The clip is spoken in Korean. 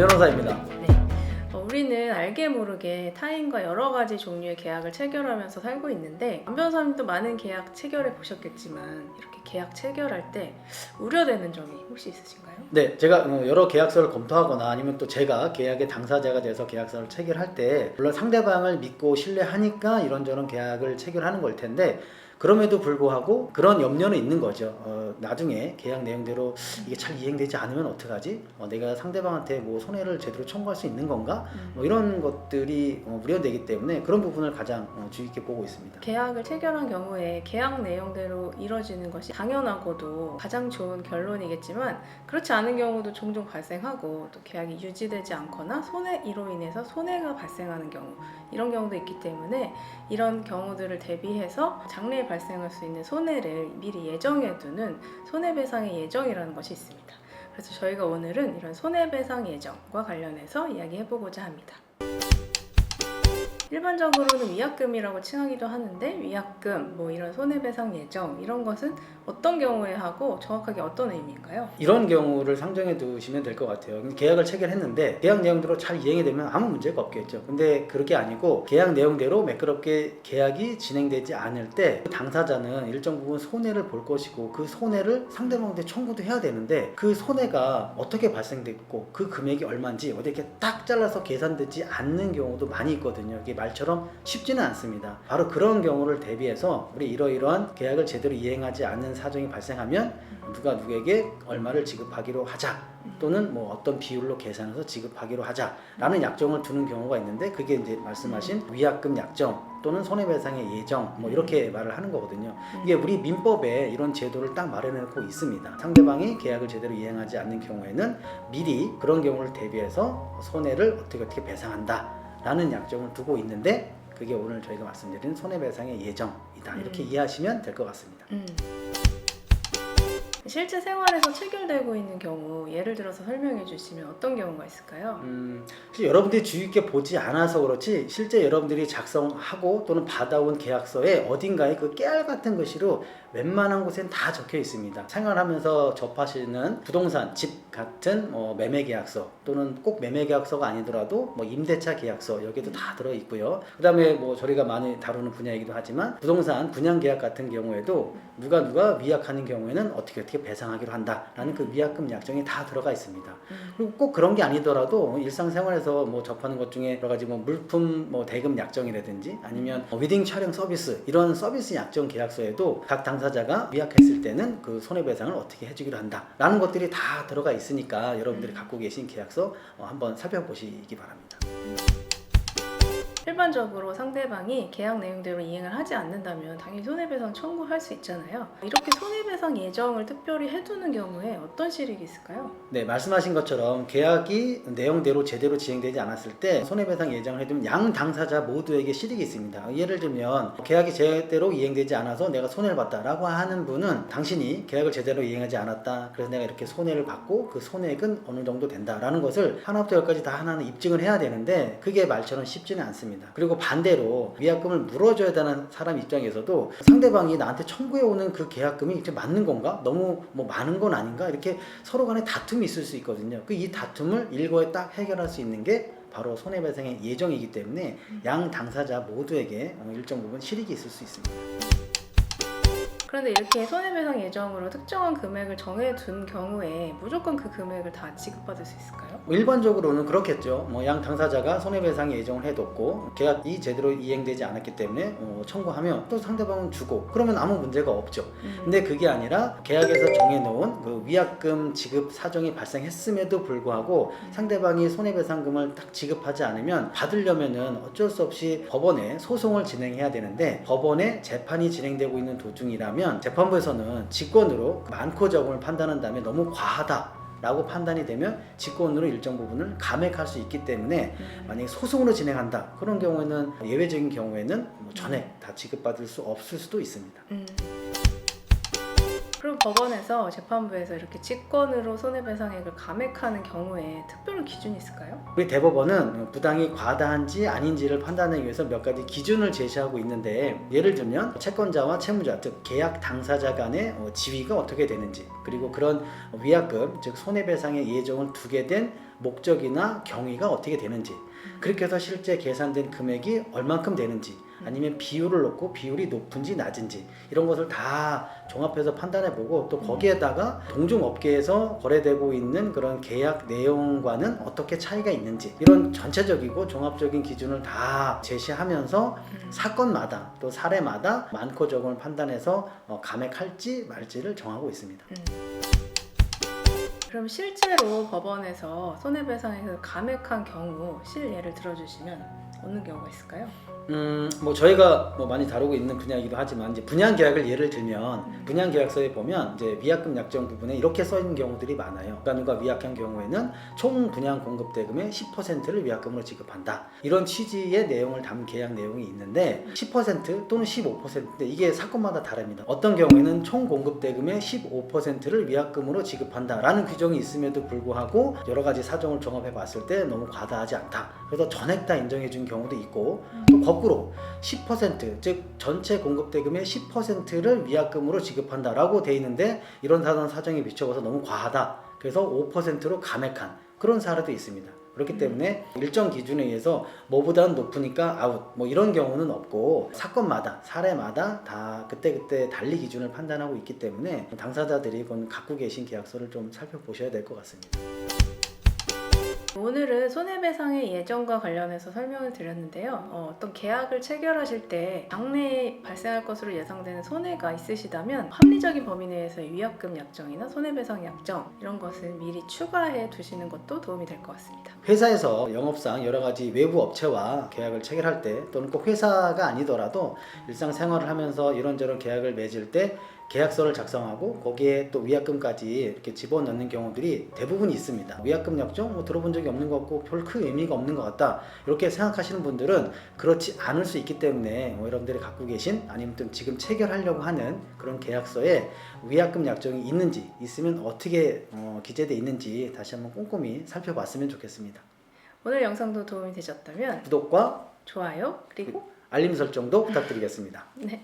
변호사입니다. 네. 어, 우리는 알게 모르게 타인과 여러 가지 종류의 계약을 체결하면서 살고 있는데 안 변호사님도 많은 계약 체결해 보셨겠지만 이렇게 계약 체결할 때 우려되는 점이 혹시 있으신가요? 네, 제가 어, 여러 계약서를 검토하거나 아니면 또 제가 계약의 당사자가 돼서 계약서를 체결할 때 물론 상대방을 믿고 신뢰하니까 이런저런 계약을 체결하는 걸 텐데 그럼에도 불구하고 그런 염려는 있는 거죠. 어, 나중에 계약 내용대로 이게 잘 이행되지 않으면 어떡하지? 어, 내가 상대방한테 뭐 손해를 제대로 청구할 수 있는 건가? 뭐 이런 것들이 어, 우려되기 때문에 그런 부분을 가장 어, 주의 깊게 보고 있습니다. 계약을 체결한 경우에 계약 내용대로 이뤄지는 것이 당연하고도 가장 좋은 결론이겠지만 그렇지 않은 경우도 종종 발생하고 또 계약이 유지되지 않거나 손해 이로 인해서 손해가 발생하는 경우 이런 경우도 있기 때문에 이런 경우들을 대비해서 장래에 발생할 수 있는 손해를 미리 예정해두는 손해배상의 예정이라는 것이 있습니다. 그래서 저희가 오늘은 이런 손해배상 예정과 관련해서 이야기해보고자 합니다. 일반적으로는 위약금이라고 칭하기도 하는데 위약금, 뭐 이런 손해배상 예정 이런 것은 어떤 경우에 하고 정확하게 어떤 의미인가요? 이런 경우를 상정해 두시면 될 것 같아요. 계약을 체결했는데 계약 내용대로 잘 이행이 되면 아무 문제가 없겠죠. 근데 그렇게 아니고 계약 내용대로 매끄럽게 계약이 진행되지 않을 때 당사자는 일정 부분 손해를 볼 것이고 그 손해를 상대방한테 청구도 해야 되는데 그 손해가 어떻게 발생됐고 그 금액이 얼마인지 어디 이렇게 딱 잘라서 계산되지 않는 경우도 많이 있거든요. 이게 말처럼 쉽지는 않습니다. 바로 그런 경우를 대비해서 우리 이러이러한 계약을 제대로 이행하지 않는 사정이 발생하면 누가 누구에게 얼마를 지급하기로 하자 또는 뭐 어떤 비율로 계산해서 지급하기로 하자라는 약정을 두는 경우가 있는데 그게 이제 말씀하신 위약금 약정 또는 손해배상의 예정 뭐 이렇게 말을 하는 거거든요. 이게 우리 민법에 이런 제도를 딱 마련해놓고 있습니다. 상대방이 계약을 제대로 이행하지 않는 경우에는 미리 그런 경우를 대비해서 손해를 어떻게 어떻게 배상한다 라는 약정을 두고 있는데 그게 오늘 저희가 말씀드린 손해배상의 예정이다 이렇게 음. 이해하시면 될 것 같습니다. 음. 실제 생활에서 체결되고 있는 경우 예를 들어서 설명해 주시면 어떤 경우가 있을까요? 음, 사실 여러분들이 주의 깊게 보지 않아서 그렇지 실제 여러분들이 작성하고 또는 받아온 계약서에 어딘가에 그 깨알 같은 글씨로 웬만한 곳엔 다 적혀 있습니다. 생활하면서 접하시는 부동산, 집 같은 뭐 매매 계약서 또는 꼭 매매 계약서가 아니더라도 뭐 임대차 계약서 여기도 다 들어 있고요. 그다음에 뭐 저희가 많이 다루는 분야이기도 하지만 부동산 분양 계약 같은 경우에도 누가 누가 위약하는 경우에는 어떻게 어떻게 배상하기로 한다라는 그 위약금 약정이 다 들어가 있습니다. 음. 그리고 꼭 그런 게 아니더라도 일상생활에서 뭐 접하는 것 중에 여러 가지 뭐 물품 뭐 대금 약정이라든지 아니면 뭐 위딩 촬영 서비스 이런 서비스 약정 계약서에도 각 당사자가 위약했을 때는 그 손해배상을 어떻게 해주기로 한다라는 것들이 다 들어가 있으니까 여러분들이 갖고 계신 계약서 어, 한번 살펴보시기 바랍니다. 일반적으로 상대방이 계약 내용대로 이행을 하지 않는다면 당연히 손해배상 청구할 수 있잖아요. 이렇게 손해배상 예정을 특별히 해두는 경우에 어떤 실익이 있을까요? 네, 말씀하신 것처럼 계약이 내용대로 제대로 진행되지 않았을 때 손해배상 예정을 해두면 양 당사자 모두에게 실익이 있습니다. 예를 들면 계약이 제대로 이행되지 않아서 내가 손해를 봤다라고 하는 분은 당신이 계약을 제대로 이행하지 않았다. 그래서 내가 이렇게 손해를 받고 그 손해액은 어느 정도 된다라는 것을 하나부터 열까지 다 하나는 입증을 해야 되는데 그게 말처럼 쉽지는 않습니다. 그리고 반대로 위약금을 물어줘야 되는 사람 입장에서도 상대방이 나한테 청구해 오는 그 계약금이 이제 맞는 건가? 너무 뭐 많은 건 아닌가? 이렇게 서로 간에 다툼이 있을 수 있거든요. 그 이 다툼을 일거에 딱 해결할 수 있는 게 바로 손해배상의 예정이기 때문에 양 당사자 모두에게 어, 일정 부분 실익이 있을 수 있습니다. 그런데 이렇게 손해배상 예정으로 특정한 금액을 정해둔 경우에 무조건 그 금액을 다 지급받을 수 있을까요? 뭐 일반적으로는 그렇겠죠. 뭐 양 당사자가 손해배상 예정을 해뒀고 계약이 제대로 이행되지 않았기 때문에 어, 청구하면 또 상대방은 주고 그러면 아무 문제가 없죠. 음. 근데 그게 아니라 계약에서 정해놓은 그 위약금 지급 사정이 발생했음에도 불구하고 상대방이 손해배상금을 딱 지급하지 않으면 받으려면은 어쩔 수 없이 법원에 소송을 진행해야 되는데 법원에 재판이 진행되고 있는 도중이라면 재판부에서는 직권으로 많고 적음을 판단한 다음에 너무 과하다. 라고 판단이 되면 직권으로 일정 부분을 감액할 수 있기 때문에 음. 만약에 소송으로 진행한다 그런 경우에는 예외적인 경우에는 뭐 전액 다 지급받을 수 없을 수도 있습니다. 음. 그럼 법원에서 재판부에서 이렇게 직권으로 손해배상액을 감액하는 경우에 특별한 기준이 있을까요? 우리 대법원은 부당이 과다한지 아닌지를 판단하기 위해서 몇 가지 기준을 제시하고 있는데 예를 들면 채권자와 채무자 즉 계약 당사자 간의 어, 지위가 어떻게 되는지 그리고 그런 위약금 즉 손해배상의 예정을 두게 된 목적이나 경위가 어떻게 되는지 그렇게 해서 실제 계산된 금액이 얼만큼 되는지 아니면 비율을 놓고 비율이 높은지 낮은지 이런 것을 다 종합해서 판단해 보고 또 거기에다가 동종 업계에서 거래되고 있는 그런 계약 내용과는 어떻게 차이가 있는지 이런 전체적이고 종합적인 기준을 다 제시하면서 사건마다 또 사례마다 많고 적음을 판단해서 어, 감액할지 말지를 정하고 있습니다. 그럼 실제로 법원에서 손해배상액을 감액한 경우 실예를 들어주시면 어느 경우가 있을까요? 음, 뭐 저희가 뭐 많이 다루고 있는 분야이기도 하지만 이제 분양 계약을 예를 들면 분양 계약서에 보면 이제 위약금 약정 부분에 이렇게 써 있는 경우들이 많아요. 그러니까 누가 위약한 경우에는 총 분양 공급 대금의 10%를 위약금으로 지급한다. 이런 취지의 내용을 담은 계약 내용이 있는데 10% 또는 15%인데 이게 사건마다 다릅니다. 어떤 경우에는 총 공급 대금의 15%를 위약금으로 지급한다라는 규정이 있음에도 불구하고 여러 가지 사정을 종합해 봤을 때 너무 과다하지 않다. 그래서 전액 다 인정해 준 경우도 있고 또 거꾸로 10%즉 전체 공급 대금의 10%를 위약금으로 지급한다라고 돼 있는데 이런 사정 사정에 비춰봐서 너무 과하다. 그래서 5%로 감액한 그런 사례도 있습니다. 그렇기 때문에 일정 기준에 의해서 뭐보다는 높으니까 아웃 뭐 이런 경우는 없고 사건마다 사례마다 다 그때그때 달리 기준을 판단하고 있기 때문에 당사자들이 갖고 계신 계약서를 좀 살펴보셔야 될 것 같습니다. 오늘은 손해배상의 예정과 관련해서 설명을 드렸는데요. 어, 떤 계약을 체결하실 때 장래에 발생할 것으로 예상되는 손해가 있으시다면 합리적인 범위 내에서의 위약금 약정이나 손해배상 약정 이런 것을 미리 추가해 두시는 것도 도움이 될 것 같습니다. 회사에서 영업상 여러 가지 외부 업체와 계약을 체결할 때 또는 꼭 회사가 아니더라도 일상생활을 하면서 이런저런 계약을 맺을 때 계약서를 작성하고 거기에 또 위약금까지 이렇게 집어넣는 경우들이 대부분 있습니다. 위약금 약정 뭐 들어본 적이 없는 것 같고 별 큰 의미가 없는 것 같다 이렇게 생각하시는 분들은 그렇지 않을 수 있기 때문에 뭐 여러분들이 갖고 계신 아니면 또 지금 체결하려고 하는 그런 계약서에 위약금 약정이 있는지 있으면 어떻게 어, 기재돼 있는지 다시 한번 꼼꼼히 살펴봤으면 좋겠습니다. 오늘 영상도 도움이 되셨다면 구독과 좋아요 그리고 알림 설정도 부탁드리겠습니다. 네.